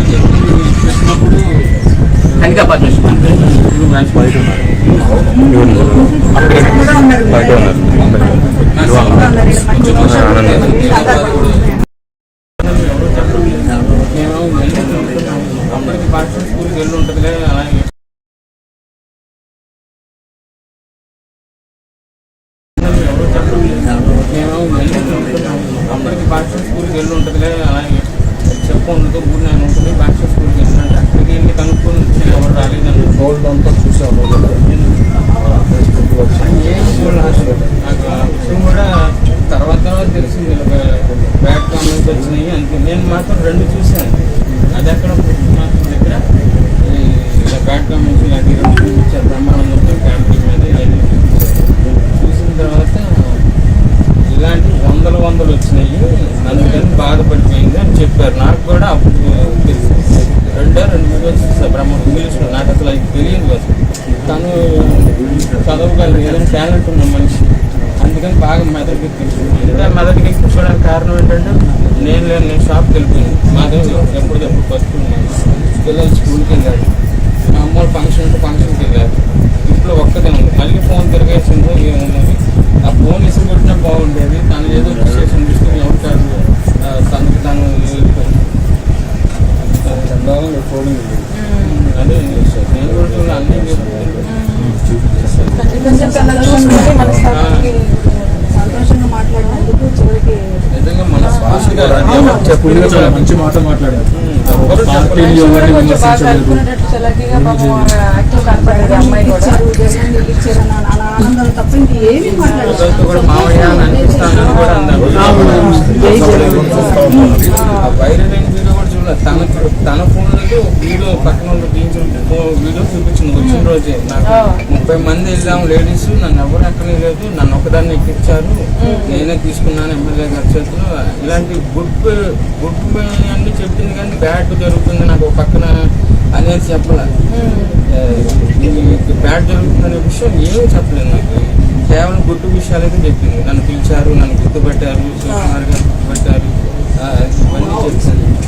పెట్టినప్పుడు కనికా పద్మశ్రీ బయట ఉన్నారు బయట ఉన్నారు స్కూల్కి వెళ్ళి ఉంటుందిలే అలాగే స్కూల్కి వెళ్ళి ఉంటుందిలే అలాగే చెప్పు ఉండదు ఊరు నేను ఉంటుంది. భాష స్కూల్కి వెళ్ళినట్టు అక్కడికి వెళ్ళి కనుక్కొని వచ్చి ఎవరు రాలేదని గోల్డ్ అంతా చూసాము ఏం. నాకు కూడా తర్వాత తర్వాత తెలిసింది. బ్యాడ్ కామెంట్స్ వచ్చినాయి. అంతే నేను మాత్రం రెండు చూశాను. అది అక్కడ మాత్రం దగ్గర ఈ ఇలా బ్యాడ్ కామెంట్స్ ఇలాంటి రెండు చూపించారు బ్రహ్మానందంతో క్యాంపింగ్ మీద ఇవన్నీ చూపించారు చూసిన తర్వాత ఇలాంటి వందల వందలు వచ్చినాయి అందుకని బాధపడిపోయింది అని చెప్పారు నాకు కూడా అప్పుడు తెలుసు రెండో రెండు వీడియోస్ చూసా బ్రహ్మ ఇంగ్లీష్లో నాకు అసలు అది తెలియదు అసలు తను చదవగలరు ఏదైనా టాలెంట్ ఉన్న మనిషి. అందుకని బాగా మెదడుకి ఎక్కించింది ఇంకా మెదడుకి ఎక్కించుకోవడానికి కారణం ఏంటంటే నేను లేను నేను షాప్కి వెళ్ళిపోయింది మాదే ఎప్పటికప్పుడు బతుకున్నాను పిల్లలు స్కూల్కి వెళ్ళారు. మా అమ్మ ఫంక్షన్ ఉంటే ఫంక్షన్కి వెళ్ళారు. ఇంట్లో ఒక్కదే ఉంది. మళ్ళీ ఫోన్ తిరిగేసిందో ఏమున్నది ఆ ఫోన్ ఇసుకు కొట్టినా బాగుండేది. తను ఏదో మంచి మాట మాట్లాడారు. పార్టీని. ఎవరిని విమర్శించలేదు. వైరల్ తన తన ఫోన్లో వీడియో పక్కన వాళ్ళు వీడియో చూపించింది వచ్చిన రోజే. నాకు. ముప్పై మంది వెళ్ళాం లేడీస్ నన్ను ఎవరు ఎక్కనే లేదు నన్ను ఒకదాన్ని ఎక్కించారు నేనే తీసుకున్నాను ఎమ్మెల్యే గారి చేతిలో. ఇలాంటి గుడ్ గుడ్ అన్ని చెప్పింది కానీ బ్యాడ్ జరుగుతుంది. నాకు ఒక పక్కన అనేది చెప్పలే. బ్యాడ్ జరుగుతుందనే విషయం ఏమీ చెప్పలేదు నాకు. కేవలం గుడ్ విషయాలు అయితే చెప్పింది. నన్ను పిలిచారు నన్ను గుర్తుపెట్టారు సుకుమార్ గారు గుర్తుపెట్టారు. ఇవన్నీ చెప్తాను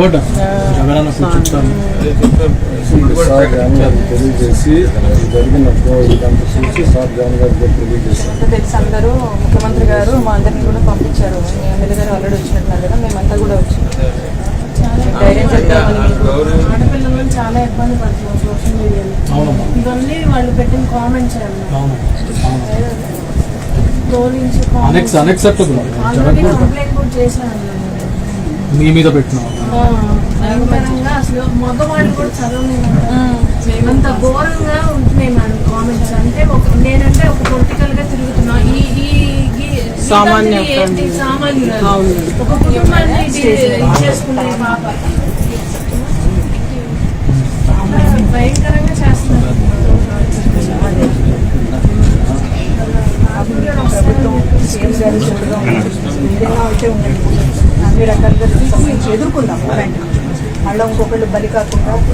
జగన్ ప్రకటించారు. గారికి తెలియజేసి జరిగినప్పుడు ఇదంతా చూసి సార్ జగన్ గారికి తెలియజేశారు అంతా తెలుసు అందరూ ముఖ్యమంత్రి గారు మా అందరిని కూడా పంపించారు. మీ ఎమ్మెల్యే గారు ఆల్రెడీ వచ్చినట్టున్నారు కదా మేమంతా కూడా వచ్చాం ధైర్యం చెప్తామని మీకు గౌరవం ఆడపిల్లలను చాలా ఇబ్బంది పడుతున్నాం సోషల్ మీడియాలో ఇవన్నీ వాళ్ళు పెట్టిన కామెంట్స్ అన్నమాట అవును. మీ మీద పెట్టినాం. ఆ, భయంకరంగా అసలు మగవాళ్ళు కూడా ఘోరంగా ఉంటున్నాయి మేడం కామెంట్స్ అంటే ఒక నేనంటే ఒక పొలిటికల్గా తిరుగుతున్నా. ఈ సామాన్య సామాన్యురాలు. ఒక కుటుంబాన్ని ఇది ఇచ్చేసుకున్నాయి పాప. Декатом, да?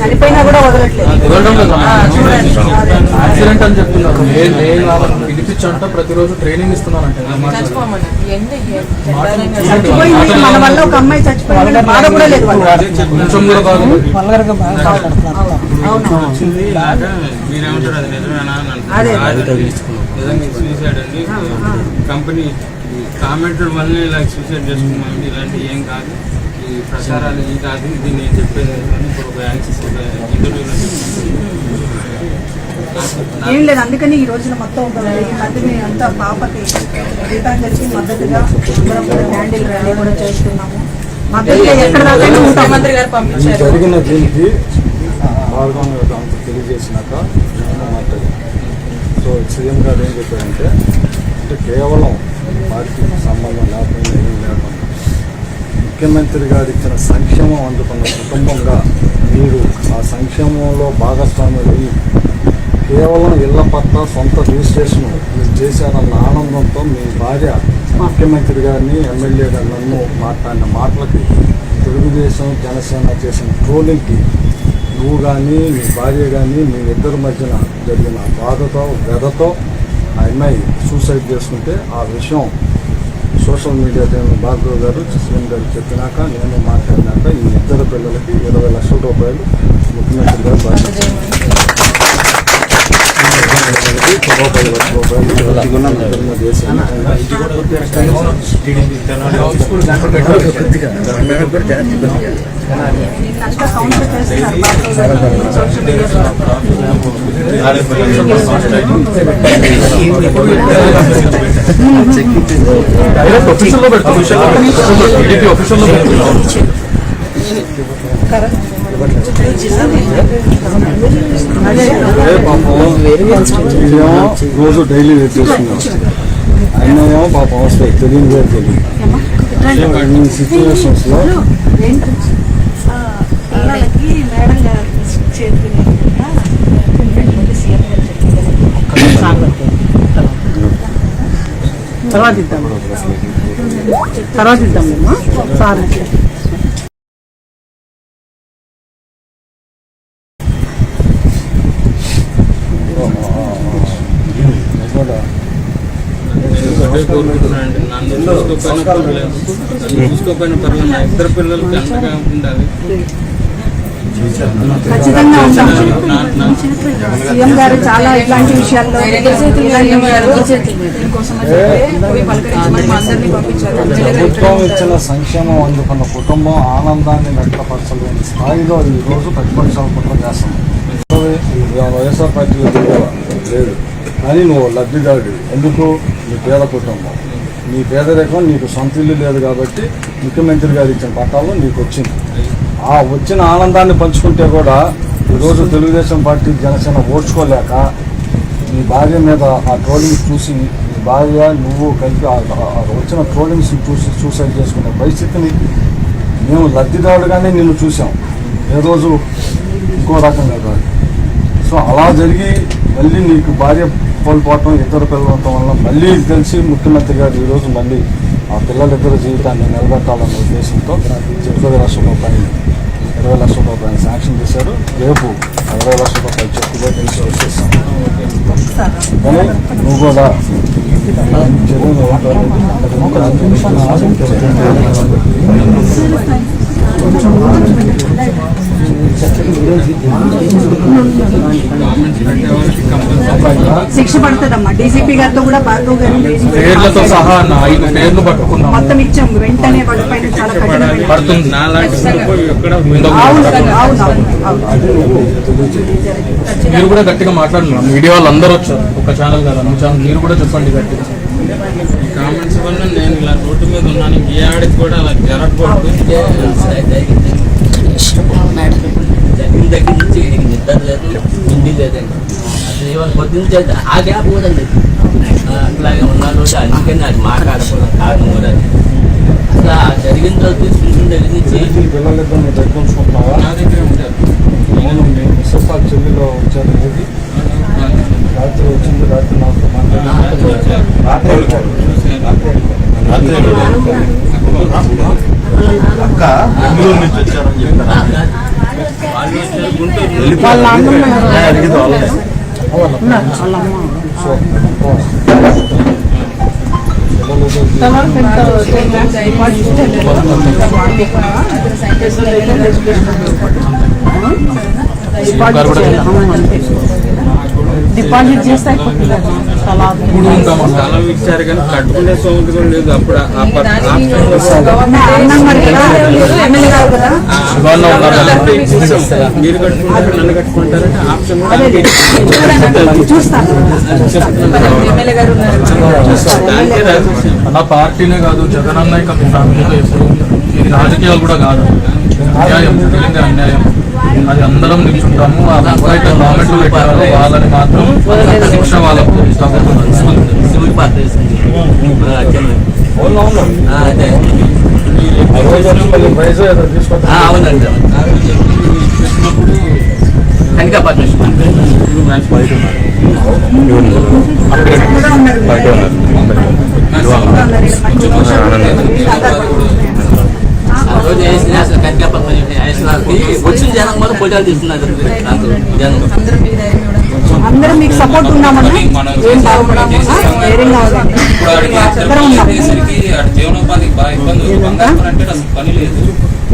చనిపోయినా కూడా. యాక్సిడెంట్ అని చెప్తున్నారు. పిలిపించంట ప్రతిరోజు ట్రైనింగ్ ఇస్తున్నానంటే మన వల్ల ఒక అమ్మాయి చచ్చిపోయింది. బాధ కూడా లేదు కొంచెం కూడా మీరేమంటారు? అది నిజమేనా సూసైడ్ అండి. కంపెనీ కామెంట్ల వల్లనే ఇలా సూసైడ్ చేసుకున్నామండి. ఇలాంటివి ఏం కాదు. ఇది కాదు ఇది నేను చెప్పేది ఇప్పుడు ఒక యాక్సిస్ ఇంటర్వ్యూలో ఏం లేదు అందుకని ఈ రోజున మొత్తం మందిని అంతా పాపకి గీతాంజలికి మద్దతుగా అందరం కూడా క్యాండిల్ ర్యాలీ కూడా చేస్తున్నాము. మద్దతుగా ఎక్కడ దాకా ఉంటాం ముఖ్యమంత్రి గారు ఈ పంపించారు. జరిగిన దీనికి అంత తెలియజేసినాక నేను మాట్లాడాను. సో సీఎం గారు ఏం చెప్పారంటే అంటే కేవలం పార్టీకి సంబంధం లేకుండా ఏం లేకుండా ముఖ్యమంత్రి గారు ఇచ్చిన సంక్షేమం అందుకున్న కుటుంబంగా మీరు ఆ సంక్షేమంలో భాగస్వాములు కేవలం ఇళ్ళ పట్ల సొంత రిజిస్ట్రేషన్ మీరు చేశారన్న ఆనందంతో మీ భార్య ముఖ్యమంత్రి గారిని ఎమ్మెల్యే గారు నన్ను మాట్లాడిన మాటలకి తెలుగుదేశం జనసేన చేసిన ట్రోలింగ్కి నువ్వు కానీ మీ భార్య కానీ మీ ఇద్దరి మధ్యన జరిగిన బాధతో వ్యధతో ఆ అమ్మాయి సూసైడ్ చేసుకుంటే ఆ విషయం సోషల్ మీడియా టైంలో భార్గవ్ గారు సీఎం గారు చెప్పినాక నేను మాట్లాడినాక ఈ ఇద్దరు పిల్లలకి ఇరవై లక్షల రూపాయలు ముఖ్యమంత్రి గారు లో పెడతాం టీడీపీ పెడతాం ఇదేమో రోజు డైలీ వెయిట్ చేస్తున్నాం ఆయన ఏమో పాపం వస్తాయి తెలియని వేరు తెలియదు. ఈ సిచ్యువేషన్స్లో ఏంటి? ఆ, పిల్లలకి మేడం గారు చేతులు సీఎం గారు చెప్పారు. తర్వాత ఇద్దాం తర్వాత ఇద్దాం సార్ కూడా ఒకటే కోరుకుంటున్నానండి నన్ను చూసుకోకపోయినా పర్లేదు. చూసుకోకపోయినా పర్లేదు. నా ఇద్దరు పిల్లలకి అండగా ఉండాలి. ఖచ్చితంగా ఉంటాం. సీఎం గారు చాలా ఇట్లాంటి విషయాల్లో ప్రభుత్వం. ఇచ్చిన సంక్షేమం అందుకున్న కుటుంబం ఆనందాన్ని వ్యక్తపరచలేని స్థాయిలో ఈ రోజు ప్రతిపక్షాలు కుట్ర ఇవాళ వైఎస్ఆర్ పార్టీ లేదు కానీ నువ్వు లబ్ధిదారుడు ఎందుకు? నీ పేద కుటుంబం. నీ పేదరికం నీకు సొంత ఇల్లు లేదు కాబట్టి ముఖ్యమంత్రి గారు ఇచ్చిన పట్టాలు నీకు వచ్చింది. ఆ వచ్చిన ఆనందాన్ని పంచుకుంటే కూడా ఈరోజు తెలుగుదేశం పార్టీ జనసేన ఓడ్చుకోలేక నీ భార్య మీద ఆ ట్రోలింగ్ చూసి నీ భార్య నువ్వు కలిపి వచ్చిన ట్రోలింగ్స్ చూసి సూసైడ్ చేసుకునే పరిస్థితిని మేము లబ్ధిదారుడుగానే నిన్ను చూసాం ఏ రోజు ఇంకో రకంగా కాదు. సో అలా జరిగి మళ్ళీ నీకు భార్య కోల్పోవటం ఇద్దరు పిల్లలతో వల్ల మళ్ళీ తెలిసి ముఖ్యమంత్రి గారు ఈరోజు మళ్ళీ ఆ పిల్లలిద్దరి జీవితాన్ని నిలబెట్టాలన్న ఉద్దేశంతో ఇరవై లక్షల రూపాయలు ఇరవై లక్షల రూపాయలు శాంక్షన్ చేశారు. రేపు ఇరవై లక్షల రూపాయలు చెక్కుగా తెలిసి వచ్చేస్తాం. కానీ నువ్వు కూడా చర్యలు శిక్ష పడుతుందమ్మా. డీసీపీ గారితో కూడా భార్గవ్ గారు పేర్లతో సహా ఐదు పేర్లు పట్టుకున్నాం మొత్తం ఇచ్చాం. వెంటనే చాలా కఠినమైన పడుతుంది. మీరు కూడా గట్టిగా మాట్లాడుతున్నారు మీడియా వాళ్ళు అందరూ వచ్చారు. ఒక ఛానల్ కదా నువ్వు ఛానల్. మీరు కూడా చెప్పండి గట్టిగా. ఈ కామెంట్స్ వల్ల నేను ఇలా రోడ్డు మీద ఉన్నాను. ఏ ఆడికి కూడా అలా జరగకూడదు. జరిగిన దగ్గర నుంచి ఈయనకి నిద్ర లేదు తిండి లేదండి అసలు ఇవాళ పొద్దున్న ఆ గ్యాప్ కూడండి అట్లాగే ఉన్నాను అందుకని అందుకే నాకు కారణం కూడా అది. అసలు ఆ జరిగిన తర్వాత చూసిన దగ్గర నుంచి పిల్లలిద్దరు నువ్వు నా దగ్గరే ఉంటారు నేను మీ మిస్సెస్ వాళ్ళ చెల్లిలో రాత్రి వచ్చింది రాత్రి మాట్లాడారు రాత్రి అక్క బెంగళూరు నుంచి వచ్చారని చెప్పారు వాళ్ళ. వాళ్ళే చేస్తే అయిపోతుంది అన్న. స్థలాలు. స్థలం ఇచ్చారు కానీ కట్టుకునే కూడా లేదు అప్పుడు ఆ ప- ఆప్షన్లో అన్నం మరి కదా ఎమ్మెల్యే గారు కదా ఇవాళ ఉన్నారు కదా. అంటే ఇచ్చేసాం. మీరు కట్టుకుంటారు నన్ను కట్టుకుంటారంటే ఆప్షన్ కూడా అదే అంతే. చూస్తాను ఎమ్మెల్యే గారు ఉన్నారు దానికే రాసేసాం. అన్న పార్టీనే కాదు జగన్ అన్న ఇక మీ ఫ్యామిలీతో ఎప్పుడు ఇది రాజకీయాలు కూడా కాదు అన్యాయం జరిగింది అన్యాయం అది అందరం నిల్చుంటాము ఆ గవర్నమెంట్ పెట్టారో వాళ్ళని మాత్రం సివిల్ పాత్ర అదే అవునండి. కనికా పార్ట్నర్షిప్ అసలు కనికా వచ్చిన జనం కూడా ఫోటోలు తీస్తున్నారు జనం అందరం మీకు సపోర్ట్ ఉన్నామన్నా ఏం బాగుపడము ధైర్యంగా ఉండండి ఇప్పుడు ఆడికి అందరం ఉన్నాం చేసేసరికి ఆడి జీవనోపాధికి బాగా ఇబ్బంది ఉంది. బంగారం అంటే అసలు పని లేదు.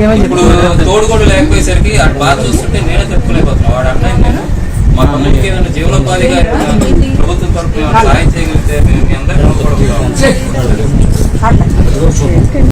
ఏమని ఇప్పుడు తోడుగోడు లేకపోయేసరికి బాగా చూస్తుంటే నేనే వాడు నేను మా తమ్ముడికి ఏదైనా జీవనోపాధిగా ప్రభుత్వం తరఫున ఏమైనా సాయం చేయగలిగితే మేము అందరికీ